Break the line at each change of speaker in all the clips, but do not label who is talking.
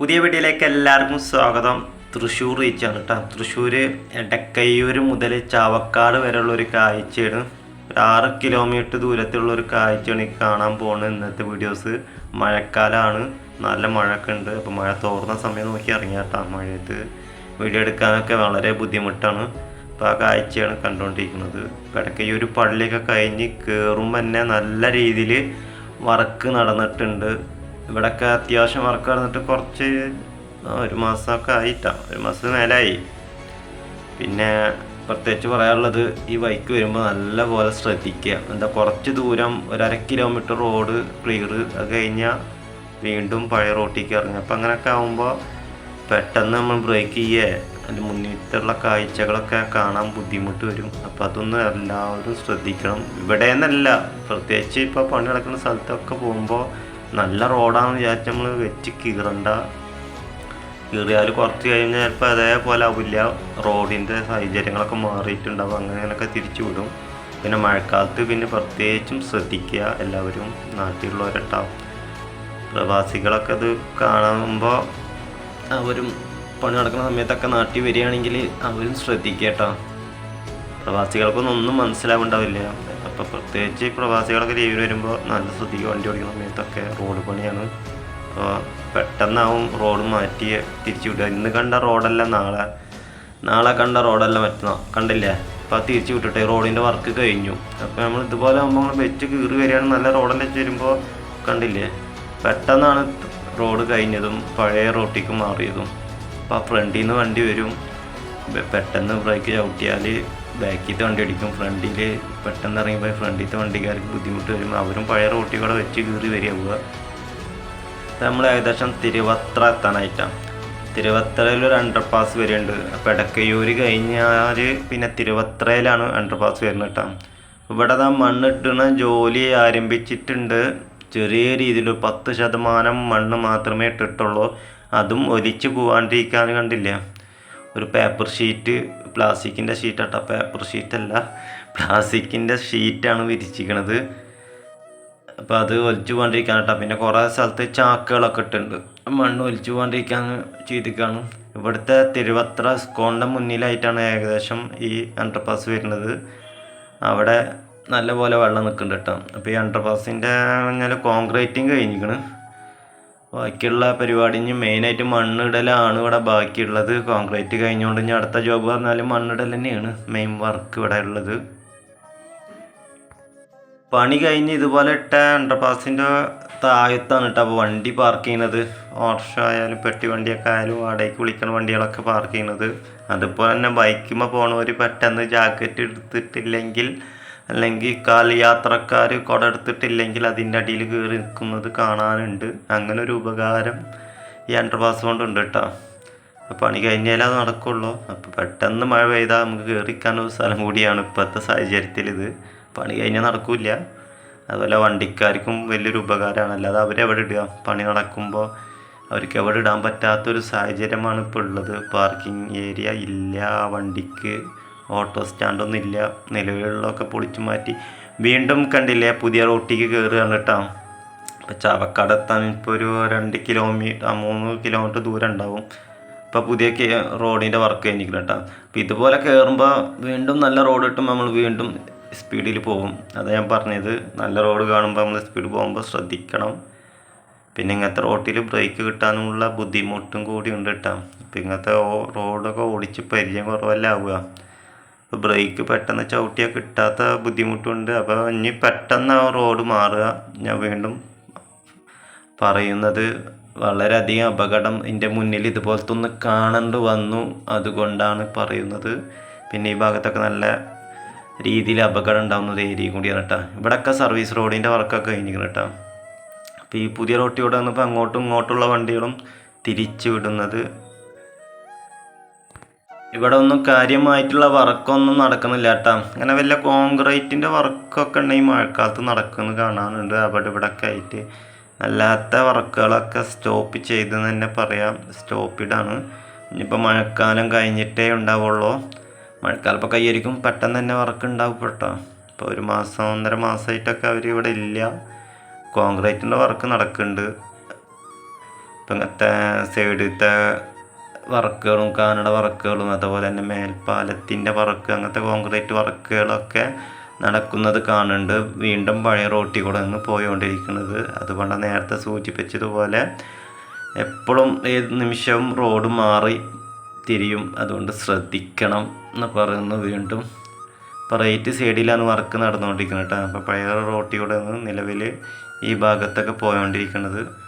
പുതിയ വീഡിയോയിലേക്ക് എല്ലാവർക്കും സ്വാഗതം. തൃശ്ശൂർ റീച്ചാണ് കേട്ടോ തൃശ്ശൂർ എടക്കയ്യൂർ മുതൽ ചാവക്കാട് വരെയുള്ള ഒരു കാഴ്ചയാണ്. ഒരു ആറ് കിലോമീറ്റർ ദൂരത്തിലുള്ള ഒരു കാഴ്ചയാണ് ഈ കാണാൻ പോകുന്നത് ഇന്നത്തെ വീഡിയോസ് മഴക്കാലമാണ് നല്ല മഴയൊക്കെ ഉണ്ട്. അപ്പോൾ മഴ തോർന്ന സമയം നോക്കി ഇറങ്ങിയ കേട്ടോ മഴയത്ത്. വീഡിയോ എടുക്കാനൊക്കെ വളരെ ബുദ്ധിമുട്ടാണ്. അപ്പോൾ ആ കാഴ്ചയാണ് കണ്ടുകൊണ്ടിരിക്കുന്നത് ഇപ്പോൾ എടക്കയ്യൂർ പള്ളിയൊക്കെ കഴിഞ്ഞ് കയറുമ്പോൾ തന്നെ നല്ല രീതിയിൽ വർക്ക് നടന്നിട്ടുണ്ട്. ഇവിടെയൊക്കെ അത്യാവശ്യം വർക്ക് നടന്നിട്ട് കുറച്ച് ഒരു മാസമൊക്കെ ആയിട്ടാണ് ഒരു മാസം മേലായി. പിന്നെ പ്രത്യേകിച്ച് പറയാനുള്ളത് ഈ ബൈക്ക് വരുമ്പോൾ നല്ല പോലെ ശ്രദ്ധിക്കുക. എന്താ കുറച്ച് ദൂരം ഒരു അര കിലോമീറ്റർ റോഡ് ക്ലിയർ അത് കഴിഞ്ഞാൽ വീണ്ടും പഴയ റോട്ടിലേക്ക് ഇറങ്ങുക. അപ്പം അങ്ങനെയൊക്കെ ആകുമ്പോൾ പെട്ടെന്ന് നമ്മൾ ബ്രേക്ക് ചെയ്യേ. അതിന്റെ മുന്നിട്ടുള്ള കാഴ്ചകളൊക്കെ കാണാൻ ബുദ്ധിമുട്ട് വരും. അപ്പം അതൊന്നും എല്ലാവരും ശ്രദ്ധിക്കണം. ഇവിടെ നിന്നല്ല പ്രത്യേകിച്ച് ഇപ്പോൾ പണി നടക്കുന്ന സ്ഥലത്തൊക്കെ പോകുമ്പോൾ നല്ല റോഡാണെന്ന് വിചാരിച്ച് നമ്മൾ വെച്ച് കീറണ്ട. കീറിയാൽ കുറച്ച് കഴിഞ്ഞാൽ ചിലപ്പോൾ അതേപോലെ ആവില്ല. റോഡിന്റെ സാഹചര്യങ്ങളൊക്കെ മാറിയിട്ടുണ്ടാവും. അങ്ങനെയൊക്കെ തിരിച്ചു വിടും. പിന്നെ മഴക്കാലത്ത് പിന്നെ പ്രത്യേകിച്ചും ശ്രദ്ധിക്കുക. എല്ലാവരും നാട്ടിലുള്ളവരട്ടാവും പ്രവാസികളൊക്കെ അത് കാണുമ്പോൾ അവരും പണി നടക്കുന്ന സമയത്തൊക്കെ നാട്ടിൽ വരികയാണെങ്കിൽ അവരും ശ്രദ്ധിക്കുക കേട്ടോ. പ്രവാസികൾക്കൊന്നും ഒന്നും മനസ്സിലാവുണ്ടാവില്ല. അപ്പോൾ പ്രത്യേകിച്ച് പ്രവാസികളൊക്കെ ലീവ് വരുമ്പോൾ നല്ല ശ്രദ്ധിക്കുക വണ്ടി ഓടിക്കുന്ന സമയത്തൊക്കെ റോഡ് പണിയാണ്. അപ്പോൾ പെട്ടെന്നാവും റോഡ് മാറ്റി തിരിച്ചു വിടുക. ഇന്ന് കണ്ട റോഡല്ല നാളെ നാളെ കണ്ട റോഡല്ല മറ്റന്നാ. കണ്ടില്ലേ? അപ്പോൾ അത് തിരിച്ചു വിട്ടിട്ട് റോഡിന്റെ വർക്ക് കഴിഞ്ഞു. അപ്പോൾ നമ്മൾ ഇതുപോലെ ആകുമ്പോൾ നമ്മൾ വെച്ച് കീറി വരികയാണ്. നല്ല റോഡെല്ലാം വെച്ച് വരുമ്പോൾ കണ്ടില്ലേ? പെട്ടെന്നാണ് റോഡ് കഴിഞ്ഞതും പഴയ റോട്ടിക്ക് മാറിയതും. അപ്പോൾ ആ ഫ്രണ്ടിൽ നിന്ന് വണ്ടി വരും. പെട്ടെന്ന് ബ്രേക്ക് ചവിട്ടിയാൽ ബാക്കിലത്തെ വണ്ടി അടിക്കും ഫ്രണ്ടിൽ പെട്ടെന്ന് ഇറങ്ങിയപ്പോൾ ഫ്രണ്ടിലത്തെ വണ്ടിക്കാർക്ക് ബുദ്ധിമുട്ട് വരും അവരും പഴയ റോട്ടിൽ വെച്ച് കീറി വരിക പോവുക. നമ്മൾ ഏകദേശം തിരുവത്ര എത്താനായിട്ടാണ്. തിരുവത്രയിൽ ഒരു അണ്ടർപാസ് വരുന്നുണ്ട് അപ്പോൾ ഇടക്കയൂർ കഴിഞ്ഞാൽ പിന്നെ തിരുവത്രയിലാണ് അണ്ടർപാസ് വരുന്നത് കേട്ടോ. ഇവിടെ നാം മണ്ണിട്ടുന്ന ജോലി ആരംഭിച്ചിട്ടുണ്ട്. ചെറിയ രീതിയിൽ പത്ത് ശതമാനം മണ്ണ് മാത്രമേ ഇട്ടിട്ടുള്ളൂ. അതും ഒലിച്ച് പോവാണ്ടിരിക്കാൻ കണ്ടില്ല? ഒരു പേപ്പർ ഷീറ്റ് പ്ലാസ്റ്റിക്കിന്റെ ഷീറ്റാട്ടോ പേപ്പർ ഷീറ്റല്ല പ്ലാസ്റ്റിക്കിന്റെ ഷീറ്റാണ് വിരിച്ചിരിക്കണത്. അപ്പോൾ അത് ഒലിച്ചു പോകാണ്ടിരിക്കാൻ കേട്ടോ പിന്നെ കുറേ സ്ഥലത്ത് ചാക്കുകളൊക്കെ ഇട്ടുണ്ട് മണ്ണ് ഒലിച്ചു പോകാണ്ടിരിക്കാൻ ചെയ്തിക്കാണ്. ഇവിടുത്തെ തിരുവത്ര സ്കോണിന്റെ മുന്നിലായിട്ടാണ് ഏകദേശം ഈ അണ്ടർപാസ് വരുന്നത്. അവിടെ നല്ല പോലെ വെള്ളം നിൽക്കുന്നുണ്ട് കേട്ടോ അപ്പോൾ ഈ അണ്ടർപാസിന്റെ ഇങ്ങനെ കോൺക്രീറ്റിങ് കഴിഞ്ഞിരിക്കണ്. ബാക്കിയുള്ള പരിപാടി ഇനി മെയിനായിട്ട് മണ്ണിടലാണ് ഇവിടെ ബാക്കിയുള്ളത്. കോൺക്രീറ്റ് കഴിഞ്ഞുകൊണ്ട് ഇനി അടുത്ത ജോബ് പറഞ്ഞാൽ മണ്ണിടൽ തന്നെയാണ് മെയിൻ വർക്ക് ഇവിടെ ഉള്ളത്. പണി കഴിഞ്ഞ് ഇതുപോലെ ഇട്ട അണ്ടർപാസിന്റെ താഴത്താണ് കേട്ടോ അപ്പോൾ വണ്ടി പാർക്ക് ചെയ്യുന്നത്. ഓർഷ ആയാലും പെട്ടി വണ്ടിയൊക്കെ ആയാലും വാടകയ്ക്ക് വിളിക്കുന്ന വണ്ടികളൊക്കെ പാർക്ക് ചെയ്യുന്നത്. അതുപോലെ തന്നെ ബൈക്കുമ്പോൾ പോണവർ പെട്ടെന്ന് ജാക്കറ്റ് എടുത്തിട്ടില്ലെങ്കിൽ അല്ലെങ്കിൽ കാൽ യാത്രക്കാർ കുട എടുത്തിട്ടില്ലെങ്കിൽ അതിന്റെ അടിയിൽ കയറി നിൽക്കുന്നത് കാണാനുണ്ട്. അങ്ങനെ ഒരു ഉപകാരം ഈ അണ്ടർപാസ് കൊണ്ടുണ്ട് കേട്ടോ അപ്പോൾ പണി കഴിഞ്ഞാലേ അത് നടക്കുള്ളൂ. അപ്പോൾ പെട്ടെന്ന് മഴ പെയ്താൽ നമുക്ക് കയറിക്കാനൊരു സ്ഥലം കൂടിയാണ് ഇപ്പോഴത്തെ സാഹചര്യത്തിൽ ഇത്. പണി കഴിഞ്ഞാൽ നടക്കില്ല. അതുപോലെ വണ്ടിക്കാർക്കും വലിയൊരു ഉപകാരമാണ്. അല്ലാതെ അവരെവിടെ ഇടുക? പണി നടക്കുമ്പോൾ അവർക്ക് എവിടെ ഇടാൻ പറ്റാത്തൊരു സാഹചര്യമാണ് ഇപ്പോൾ ഉള്ളത്. പാർക്കിംഗ് ഏരിയ ഇല്ല വണ്ടിക്ക് ഓട്ടോ സ്റ്റാൻഡൊന്നും ഇല്ല. നിലവിലുള്ളതൊക്കെ പൊളിച്ചു മാറ്റി. വീണ്ടും കണ്ടില്ലേ പുതിയ റോട്ടിക്ക് കയറുകയാണ് കേട്ടോ ഇപ്പോൾ ചാവക്കാട് എത്താൻ ഇപ്പോൾ ഒരു രണ്ട് കിലോമീറ്റർ മൂന്ന് കിലോമീറ്റർ ദൂരം ഉണ്ടാവും. ഇപ്പോൾ പുതിയ റോഡിന്റെ വർക്ക് കഴിഞ്ഞിരിക്കണം കേട്ടോ. അപ്പോൾ ഇതുപോലെ കയറുമ്പോൾ വീണ്ടും നല്ല റോഡ് കിട്ടുമ്പോൾ നമ്മൾ വീണ്ടും സ്പീഡിൽ പോകും. അതാ ഞാൻ പറഞ്ഞത്. നല്ല റോഡ് കാണുമ്പോൾ നമ്മൾ സ്പീഡ് പോകുമ്പോൾ ശ്രദ്ധിക്കണം. പിന്നെ ഇങ്ങനത്തെ റോട്ടിൽ ബ്രേക്ക് കിട്ടാനുള്ള ബുദ്ധിമുട്ടും കൂടി ഉണ്ട് കേട്ടോ. അപ്പോൾ ഇങ്ങനത്തെ റോഡൊക്കെ ഓടിച്ച് പരിചയം കുറവല്ല ആവുക. ബ്രേക്ക് പെട്ടെന്ന് ചവിട്ടിയാൽ കിട്ടാത്ത ബുദ്ധിമുട്ടുണ്ട്. അപ്പോൾ ഇനി പെട്ടെന്ന് ആ റോഡ് മാറുക. ഞാൻ വീണ്ടും പറയുന്നത് വളരെയധികം അപകടം എന്റെ മുന്നിൽ ഇതുപോലത്തെ ഒന്ന് കാണേണ്ടി വന്നു അതുകൊണ്ടാണ് പറയുന്നത്. പിന്നെ ഈ ഭാഗത്തൊക്കെ നല്ല രീതിയിൽ അപകടം ഉണ്ടാകുന്ന ഒരു ഏരിയ കൂടിയാണ് കേട്ടോ. ഇവിടെയൊക്കെ സർവീസ് റോഡിന്റെ വർക്കൊക്കെ കഴിഞ്ഞിരിക്കണം കേട്ടോ. അപ്പോൾ ഈ പുതിയ റോട്ടിലൂടെ വന്നപ്പോൾ അങ്ങോട്ടും ഇങ്ങോട്ടുള്ള വണ്ടികളും തിരിച്ചു വിടുന്നത്. ഇവിടെ ഒന്നും കാര്യമായിട്ടുള്ള വർക്കൊന്നും നടക്കുന്നില്ല കേട്ടോ. അങ്ങനെ വല്ല കോൺക്രീറ്റിന്റെ വർക്കൊക്കെ ഉണ്ടെങ്കിൽ മഴക്കാലത്ത് നടക്കുന്നത് കാണാനുണ്ട്. അവിടെ ഇവിടെ ഒക്കെ ആയിട്ട് അല്ലാത്ത വർക്കുകളൊക്കെ സ്റ്റോപ്പ് ചെയ്തെന്ന് തന്നെ പറയാം. സ്റ്റോപ്പിഡാണ് ഇനിയിപ്പോൾ മഴക്കാലം കഴിഞ്ഞിട്ടേ ഉണ്ടാവുള്ളൂ. മഴക്കാലം ഇപ്പോൾ പെട്ടെന്ന് തന്നെ വർക്ക് ഉണ്ടാവും കേട്ടോ. ഇപ്പോൾ ഒരു മാസം ഒന്നര മാസമായിട്ടൊക്കെ അവർ ഇവിടെ ഇല്ല. കോൺക്രീറ്റിന്റെ വർക്ക് നടക്കുന്നുണ്ട്. ഇപ്പം ഇങ്ങനത്തെ സൈഡിലത്തെ വർക്കുകളും കാനഡ വർക്കുകളും അതുപോലെ തന്നെ മേൽപ്പാലത്തിന്റെ വർക്ക് അങ്ങനത്തെ കോൺക്രീറ്റ് വർക്കുകളൊക്കെ നടക്കുന്നത് കാണുന്നുണ്ട്. വീണ്ടും പഴയ റോട്ടിൽ കൂടെ നിന്ന് പോയിക്കൊണ്ടിരിക്കുന്നത് അതുകൊണ്ട് നേരത്തെ സൂചിപ്പിച്ചതുപോലെ എപ്പോഴും ഏത് നിമിഷവും റോഡ് മാറി തിരിയും. അതുകൊണ്ട് ശ്രദ്ധിക്കണം എന്ന് പറയുന്നു. വീണ്ടും ഇപ്പോൾ സൈഡിലാണ് വർക്ക് നടന്നുകൊണ്ടിരിക്കുന്നത് കേട്ടോ. അപ്പോൾ പഴയ റോട്ടിൽ കൂടെ നിന്ന് നിലവിൽ ഈ ഭാഗത്തൊക്കെ പോയോണ്ടിരിക്കുന്നത്.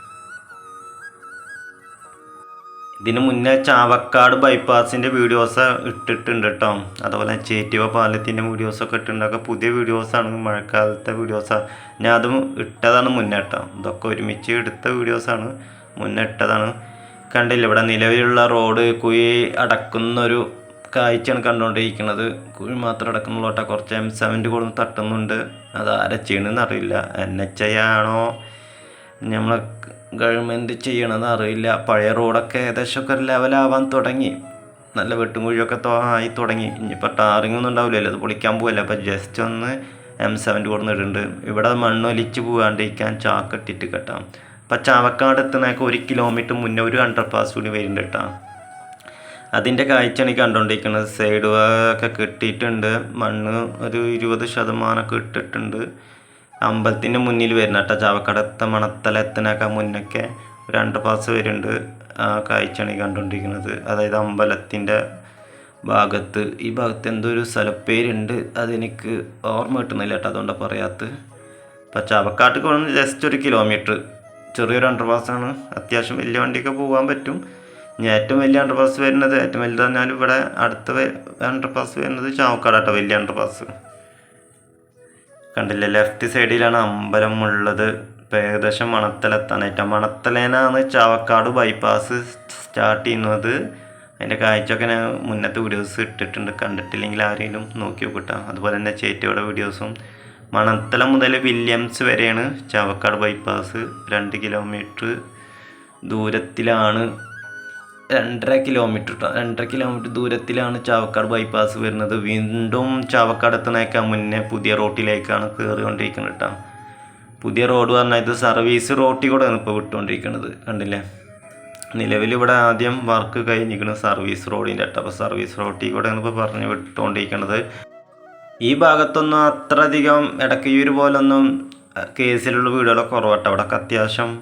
ഇതിന് മുന്നേ ചാവക്കാട് ബൈപ്പാസിന്റെ വീഡിയോസ് ഇട്ടിട്ടുണ്ട് കേട്ടോ അതുപോലെ ചേറ്റുവ പാലത്തിന്റെ വീഡിയോസൊക്കെ ഇട്ടിട്ടുണ്ട്. ഒക്കെ പുതിയ വീഡിയോസാണ് മഴക്കാലത്തെ വീഡിയോസാണ് ഞാൻ അതും ഇട്ടതാണ് മുന്നേ കേട്ടോ ഇതൊക്കെ ഒരുമിച്ച് എടുത്ത വീഡിയോസാണ് മുന്നേ ഇട്ടതാണ്. കണ്ടില്ല ഇവിടെ നിലവിലുള്ള റോഡ് കുഴി അടക്കുന്നൊരു കാഴ്ചയാണ് കണ്ടുകൊണ്ടിരിക്കുന്നത് കുഴി മാത്രം അടക്കുന്നുള്ളൂ കേട്ടോ കുറച്ച് എം സെവന്റെ കൊടുന്ന് തട്ടുന്നുണ്ട്. അത് ആരെ ചെയ്യണമെന്ന് അറിയില്ല. എൻ എച്ച് ഐ ആണോ? നമ്മളെ ഗവൺമെന്റ് ചെയ്യണമെന്ന് അറിയില്ല. പഴയ റോഡൊക്കെ ഏകദേശമൊക്കെ ലെവലാവാൻ തുടങ്ങി. നല്ല വെട്ടും കുഴിയൊക്കെ ആയി തുടങ്ങി. ഇനിയിപ്പോൾ ടാറിങ് ഒന്നും ഉണ്ടാവില്ലല്ലോ. അത് പൊളിക്കാൻ പോവില്ല. അപ്പോൾ ജസ്റ്റ് ഒന്ന് എം സെവന്റ് കൊടുത്തിട്ടുണ്ട് ഇവിടെ മണ്ണൊലിച്ച് പോകാണ്ടിരിക്കാൻ ചാക്കട്ടിട്ട് കെട്ടാം. അപ്പം ചാവക്കാട് എത്തുന്നതൊക്കെ ഒരു കിലോമീറ്റർ മുന്നേ ഒരു അണ്ടർ പാസ് കൂടി വരുന്നുണ്ട് കേട്ടോ. അതിന്റെ കാഴ്ചയാണ് കണ്ടുകൊണ്ടിരിക്കുന്നത് സൈഡ് ഒക്കെ കെട്ടിയിട്ടുണ്ട്. മണ്ണ് ഒരു ഇരുപത് ശതമാനമൊക്കെ ഇട്ടിട്ടുണ്ട്. അമ്പലത്തിന്റെ മുന്നിൽ വരുന്ന കേട്ടോ. ചാവക്കടത്തെ മണത്തലത്തിനൊക്കെ മുന്നൊക്കെ ഒരു അണ്ടർ പാസ് വരുന്നുണ്ട്. ആ കാഴ്ചയാണ് ഈ കണ്ടുകൊണ്ടിരിക്കുന്നത്. അതായത് അമ്പലത്തിന്റെ ഭാഗത്ത്. ഈ ഭാഗത്ത് എന്തോ ഒരു സ്ഥലപ്പേരുണ്ട് അതെനിക്ക് ഓർമ്മ കിട്ടുന്നില്ല കേട്ടോ. അതുകൊണ്ടാണ് പറയാത്തത്. അപ്പം ചാവക്കാട്ടിൽ പോകുന്നത് ജസ്റ്റ് ഒരു കിലോമീറ്റർ ചെറിയൊരു അണ്ടർ പാസ്സാണ് അത്യാവശ്യം വലിയ വണ്ടിയൊക്കെ പോകാൻ പറ്റും. ഇനി ഏറ്റവും വലിയ അണ്ടർ പാസ് വരുന്നത് ഏറ്റവും വലുത് പറഞ്ഞാൽ ഇവിടെ അടുത്ത അണ്ടർ പാസ് വരുന്നത് ചാവക്കാടാട്ടോ. വലിയ അണ്ടർപാസ് കണ്ടില്ലേ? ലെഫ്റ്റ് സൈഡിലാണ് അമ്പലം ഉള്ളത്. ഇപ്പം ഏകദേശം മണത്തലെത്താനായിട്ട് മണത്തലേനാണ് ചാവക്കാട് ബൈപ്പാസ് സ്റ്റാർട്ട് ചെയ്യുന്നത്. അതിന്റെ കാഴ്ചയൊക്കെ ഞാൻ മുന്നത്തെ വീഡിയോസ് ഇട്ടിട്ടുണ്ട്. കണ്ടിട്ടില്ലെങ്കിൽ ആരെങ്കിലും നോക്കി നോക്കിട്ടാ. അതുപോലെ തന്നെ ചേറ്റയുടെ വീഡിയോസും മണത്തല മുതൽ വില്യംസ് വരെയാണ് ചാവക്കാട് ബൈപ്പാസ് രണ്ട് കിലോമീറ്റർ ദൂരത്തിലാണ് രണ്ടര കിലോമീറ്റർ. രണ്ടര കിലോമീറ്റർ ദൂരത്തിലാണ് ചാവക്കാട് ബൈപ്പാസ് വരുന്നത്. വീണ്ടും ചാവക്കാട് എത്തുന്നേക്കാൾ മുന്നേ പുതിയ റോട്ടിലേക്കാണ് കയറിക്കൊണ്ടിരിക്കുന്നത് കേട്ടോ പുതിയ റോഡ് പറഞ്ഞാൽ ഇത് സർവീസ് റോട്ടിൽ കൂടെയാണ് ഇപ്പോൾ വിട്ടുകൊണ്ടിരിക്കുന്നത് കണ്ടില്ലേ? നിലവിൽ ഇവിടെ ആദ്യം വർക്ക് കഴിഞ്ഞിരിക്കുന്നു സർവീസ് റോഡിന്റെ അപ്പോൾ സർവീസ് റോട്ടിൽ കൂടെയാണ് ഇപ്പോൾ പറഞ്ഞ് വിട്ടുകൊണ്ടിരിക്കുന്നത് ഈ ഭാഗത്തൊന്നും അത്രയധികം ഇടക്കയൂർ പോലൊന്നും കേസിലുള്ള വീടുകളൊക്കെ കുറവട്ടോ അവിടെയൊക്കെ അത്യാവശ്യം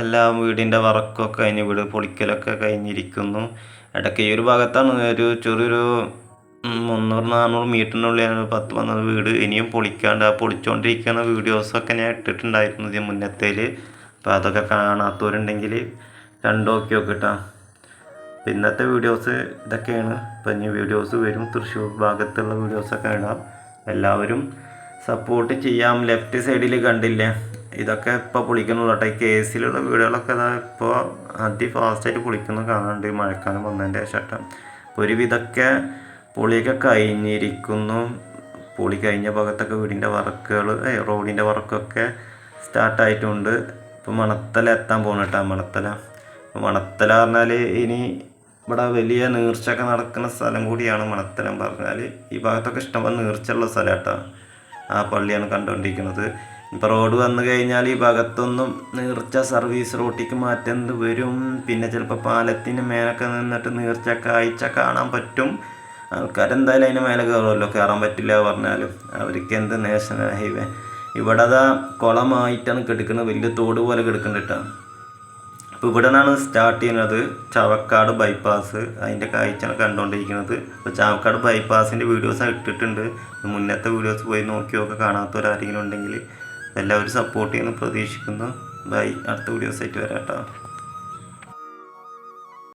എല്ലാ വീടിന്റെ വറക്കൊക്കെ കഴിഞ്ഞ് വീട് പൊളിക്കലൊക്കെ കഴിഞ്ഞിരിക്കുന്നു. ഇടയ്ക്ക് ഈ ഒരു ഭാഗത്താണ് ഒരു ചെറിയൊരു മുന്നൂറ് നാനൂറ് മീറ്ററിനുള്ളിലാണ് പത്ത് പന്ത്രണ്ട് വീട് ഇനിയും പൊളിക്കാണ്ട് ആ പൊളിച്ചുകൊണ്ടിരിക്കുന്ന വീഡിയോസൊക്കെ ഞാൻ ഇട്ടിട്ടുണ്ടായിരുന്നു ഇതിന് മുന്നത്തേൽ അപ്പോൾ അതൊക്കെ കാണാത്തവരുണ്ടെങ്കിൽ കണ്ടു നോക്കി നോക്കിട്ടാ അപ്പോൾ ഇന്നത്തെ വീഡിയോസ് ഇതൊക്കെയാണ്. ഇപ്പം ഇനി വീഡിയോസ് വരും. തൃശ്ശൂർ ഭാഗത്തുള്ള വീഡിയോസൊക്കെ ഇടാം. എല്ലാവരും സപ്പോർട്ട് ചെയ്യാം. ലെഫ്റ്റ് സൈഡിൽ കണ്ടില്ലേ? ഇതൊക്കെ ഇപ്പോൾ പൊളിക്കുന്നുള്ളൂ കേട്ടോ ഈ കേസിലുള്ള വീടുകളൊക്കെ ഇതാ ഇപ്പോൾ അതി ഫാസ്റ്റായിട്ട് പൊളിക്കുന്നത് കാണാനുണ്ട്. ഈ മഴക്കാലം വന്നതിന്റെ ശേഷം. ഒരുവിധമൊക്കെ പൊളിയൊക്കെ കഴിഞ്ഞിരിക്കുന്നു. പൊളി കഴിഞ്ഞ ഭാഗത്തൊക്കെ വീടിന്റെ വർക്കുകൾ റോഡിന്റെ വർക്കൊക്കെ സ്റ്റാർട്ടായിട്ടുണ്ട് ഇപ്പോൾ മണത്തല എത്താൻ പോകണം കേട്ടോ മണത്തല. അപ്പോൾ മണത്തല പറഞ്ഞാൽ ഇനി ഇവിടെ വലിയ നീർച്ചയൊക്കെ നടക്കുന്ന സ്ഥലം കൂടിയാണ് മണത്തലം പറഞ്ഞാൽ ഈ ഭാഗത്തൊക്കെ ഇഷ്ടംപോലെ നീർച്ചയുള്ള സ്ഥലം കേട്ടോ ആ പള്ളിയാണ് കണ്ടുകൊണ്ടിരിക്കുന്നത് ഇപ്പോൾ റോഡ് വന്നു കഴിഞ്ഞാൽ ഈ ഭാഗത്തൊന്നും നീർച്ച സർവീസ് റോട്ടിക്ക് മാറ്റേണ്ടി വരും. പിന്നെ ചിലപ്പോൾ പാലത്തിന് മേലൊക്കെ നിന്നിട്ട് നീർച്ച കാഴ്ച കാണാൻ പറ്റും. ആൾക്കാരെന്തായാലും അതിന് മേലെ കയറുമല്ലോ കയറാൻ പറ്റില്ല പറഞ്ഞാലും. അവർക്ക് എന്ത് നാഷണൽ ഹൈവേ ഇവിടെ അതാ കുളമായിട്ടാണ് കിടക്കുന്നത്. വലിയ തോട് പോലെ കിടക്കുന്നുണ്ട് അപ്പോൾ ഇവിടെ നിന്നാണ് സ്റ്റാർട്ട് ചെയ്യുന്നത്. ചാവക്കാട് ബൈപ്പാസ് അതിന്റെ കാഴ്ചയാണ് കണ്ടുകൊണ്ടിരിക്കുന്നത് അപ്പോൾ ചാവക്കാട് ബൈപ്പാസിന്റെ വീഡിയോസ് ഇട്ടിട്ടുണ്ട്. മുന്നത്തെ വീഡിയോസ് പോയി നോക്കിയൊക്കെ കാണാത്തവരാരെങ്കിലും ഉണ്ടെങ്കിൽ എല്ലാവരും സപ്പോർട്ട് ചെയ്യുന്നു പ്രതീക്ഷിക്കുന്നു. ബൈ അടുത്ത വീഡിയോസ് ആയിട്ട് വരാം